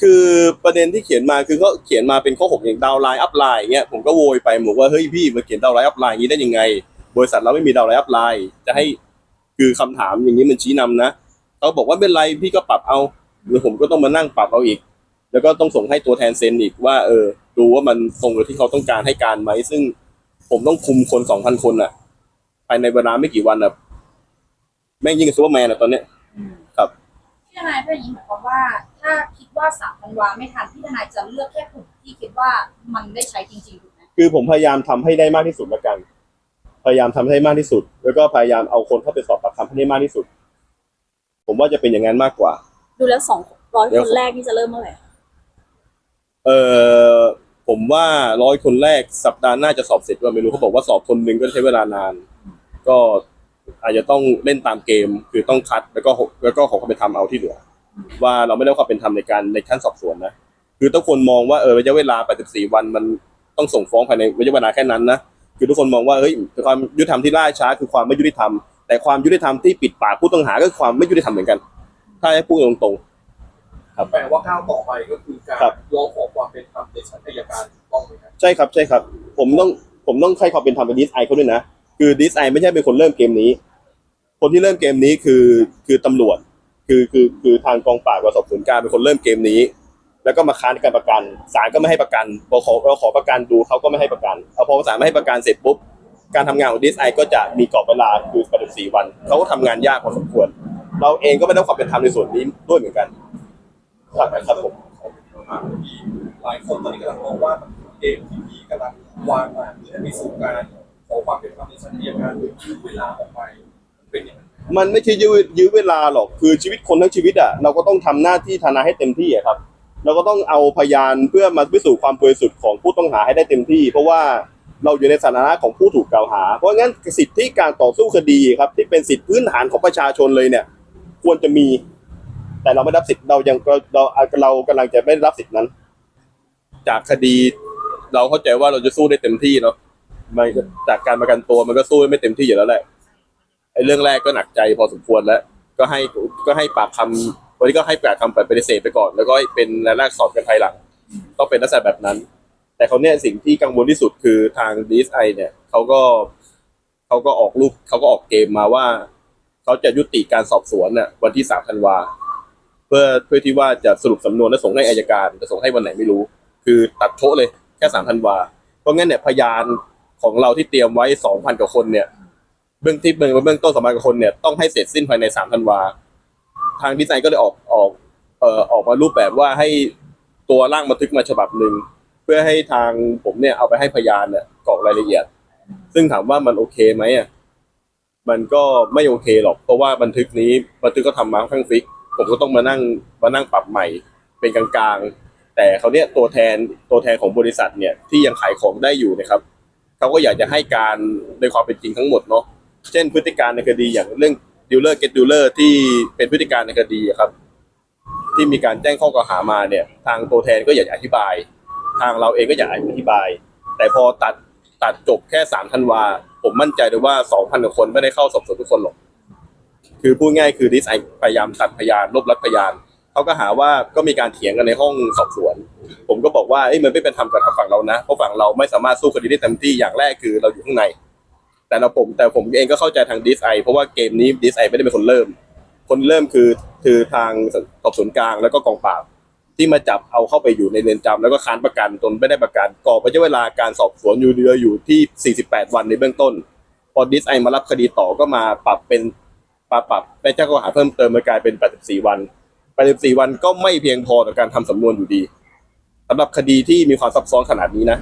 คือประเด็นที่เขียนมาคือเขาเขียนมาเป็นข้อหกอย่างดาวไลน์อัพไลน์เงี้ยผมก็โวยไปบอกว่าเฮ้ยพี่มาเขียนดาวไลน์อัพไลน์อย่างนี้ได้ยังไง บริษัทเราไม่มีดาวไลน์อัพไลน์จะให้คือคำถามอย่างนี้มันชี้นำนะเขาบอกว่าไม่เป็นไรพี่ก็ปรับเอาหรือผมก็ต้องมานั่งปรับเอาอีก แล้วก็ต้องส่งให้ตัวแทนเซ็นอีกว่า เออดูว่ามันตรงกับที่เขาต้องการให้การไหมซึ่งผมต้องคุมคนสองพันคนอะภายในเวลาไม่กี่วันอะแม่งยิ่งกับซูเปอร์แมนอะตอนเนี้ย ทนายเป็นอย่างนี้หมายความว่า ถ้าคิดว่าสามธันวาไม่ทันพี่ทนายจะเลือกแค่กลุ่มที่คิดว่ามันได้ใช้จริงๆถูกไหมคือผมพยายามทำให้ได้มากที่สุดละกัน พยายามทำให้มากที่สุด แล้วก็พยายามเอาคนเข้าไปสอบปากคำให้ได้มากที่สุด ผมว่าจะเป็นอย่างนั้นมากกว่า ดูแล้วสองร้อยเดี๋ยวคนแรกนี่จะเริ่มเมื่อไหร่เออผมว่าร้อยคนแรกสัปดาห์หน้าจะสอบเสร็จว่าไม่รู้เขาบอกว่าสอบคนหนึ่งก็ใช้เวลานาน ก็ อาจจะต้องเล่นตามเกมคือต้องคัดแล้วก็แล้วก็ขอความเป็นธรรมเอาที่เหลือ ว่าเราไม่ได้ความเป็นธรรมในการในขั้นสอบสวนนะคือทุกคนมองว่าเออระยะเวลา 84 วันมันต้องส่งฟ้องภายในระยะเวลาแค่นั้นนะคือทุกคนมองว่าเฮ้ยความยุติธรรมที่ล่าช้าคือความไม่ยุติธรรม แต่ความยุติธรรมที่ปิดปากผู้ต้องหาก็คือความไม่ยุติธรรมเหมือนกัน ถ้าให้พูดตรงๆครับแปลว่าก้าวต่อไปก็คือการครับร้องขอความเป็นธรรมในชั้นอัยการถูกต้องไหมครับใช่ครับใช่ครับ ผมต้องผมต้องให้ความเป็นธรรมกับดีสไอเขาด้วยนะ คือดีสไอไม่ใช่เป็นคนเริ่มเกมนี้ คนที่เริ่มเกมนี้คือคือตำรวจ คือคือคือทางกองปราบกับสอบสวนกลารเป็นคนเริ่มเกมนี้ แล้วก็มาค้านการประกันศาลก็ไม่ให้ประกันพอขอเราขอประกันดูเขาก็ไม่ให้ประกันเอาพอศาลไม่ให้ประกันเสร็จปุ๊บการทำงานของดีสไอก็จะมีกรอบเวลาคือ84วันเขาก็ทำงานยากพอสมควร เราเองก็ไม่ได้รับความเป็นธรรมในส่วนนี้ด้วยเหมือนกันครับครับผมของเป็นคำถามที่หลายคนตอนนี้กำลังมองว่าเกมทีวีกำลังวางมาเพื่อไปสู่การ อความเป็นธรรมในชั้นอัยการโดยยืดเวลาออกไปมันเป็นอย่างนั้นมันไม่ใช่ยื้อยื้อเวลาหรอกคือชีวิตคนทั้งชีวิตอะเราก็ต้องทำหน้าที่ทนายให้เต็มที่อะครับ เราก็ต้องเอาพยานเพื่อมาพิสูจน์ความบริสุทธิ์ของผู้ต้องหาให้ได้เต็มที่ เพราะว่าเราอยู่ในสถานะของผู้ถูกกล่าวหา เพราะงั้นสิทธิการต่อสู้คดีครับ ที่เป็นสิทธิพื้นฐานของประชาชนเลยเนี่ย ควรจะมี แต่เราไม่รับสิทธิ์เรายังเราเรากำลังจะไม่ได้รับสิทธินั้น จากคดี เราเข้าใจว่าเราจะสู้ได้เต็มที่เนาะ มันก็จากการประกันตัวมันก็สู้ไม่เต็มที่อยู่แล้วแหละไอ้เรื่องแรกก็หนักใจพอสมควรแล้ว ก็ให้ก็ให้ปากคำวันนี้ก็ให้ปากคำปฏิเสธไปก่อน แล้วก็เป็นรายแรกสอบกันภายหลัง ต้องเป็นลักษณะแบบนั้น แต่เขาเนี่ยสิ่งที่กังวลที่สุดคือทางดีไอเนี่ยเขาก็เขาก็ออกรูปเขาก็ออกเกมมาว่าเขาจะยุติการสอบสวนน่ะวันที่สามธันวาเพื่อเพื่อที่ว่าจะสรุปสำนวนและส่งให้อายการจะส่งให้วันไหนไม่รู้ คือตัดโชะเลยแค่สามธันวาเพราะงั้นเนี่ยพยาน ของเราที่เตรียมไว้สองพันกว่าคนเนี่ย เบื้องที่เบื้องเบื้องต้นสองพันกว่าคนเนี่ยต้องให้เสร็จสิ้นภายในสามธันวาทางดีไซน์ก็เลยออกออกเอ่อออกมารูปแบบว่าให้ตัวร่างบันทึกมาฉบับหนึ่งเพื่อให้ทางผมเนี่ยเอาไปให้พยานเนี่ยกรอกรายละเอียด ซึ่งถามว่ามันโอเคไหมอะมันก็ไม่โอเคหรอกเพราะว่าบันทึกนี้บันทึกก็ทำมาค่อนข้างฟิก ผมก็ต้องมานั่งมานั่งปรับใหม่ เป็นกลางๆ แต่เขาเนี่ยตัวแทนตัวแทนของบริษัทเนี่ยที่ยังขายของได้อยู่นะครับ เขาก็อยากจะให้การในความเป็นจริงทั้งหมดเนาะเช่นพฤติการในคดีอย่างเรื่องดิวเลอร์เกตดิวเลอร์ที่เป็นพฤติการในคดีครับ ที่มีการแจ้งข้อกล่าวหามาเนี่ย ทางตัวแทนก็อยากจะอธิบาย ทางเราเองก็อยากอธิบาย แต่พอตัดตัดจบแค่สามธันวาผมมั่นใจเลยว่าสองพันกว่าคนไม่ได้เข้าสอบสวนทุกคนหรอกคือพูดง่ายคือดิสไอพยายามตัดพยานลบลัดพยานเขาก็หาว่าก็มีการเถียงกันในห้องสอบสวน ผมก็บอกว่าเอ้ยมันไม่เป็นธรรมกับทางฝั่งเรานะเพราะฝั่งเราไม่สามารถสู้คดีได้เต็มที่อย่างแรกคือเราอยู่ข้างใน แต่เราผมแต่ผมเองก็เข้าใจทางดีไอเพราะว่าเกมนี้ดีไอไม่ได้เป็นคนเริ่ม คนเริ่มคือคือทางสอบสวนกลางแล้วก็กองปราบที่มาจับเอาเข้าไปอยู่ในเรือนจำแล้วก็ค้านประกันจนไม่ได้ประกันก่อไประยะเวลาการสอบสวนอยู่เดืออยู่ที่ 48 วันในเบื้องต้น พอดีไอมารับคดีต่อก็มาปรับเป็นปรับปรับไปแจ้งข้อหาเพิ่มเติมมากลายเป็น 84 วัน 84 วันก็ไม่เพียงพอต่อการทำสำนวนอยู่ดี สำหรับคดีที่มีความซับซ้อนขนาดนี้นะ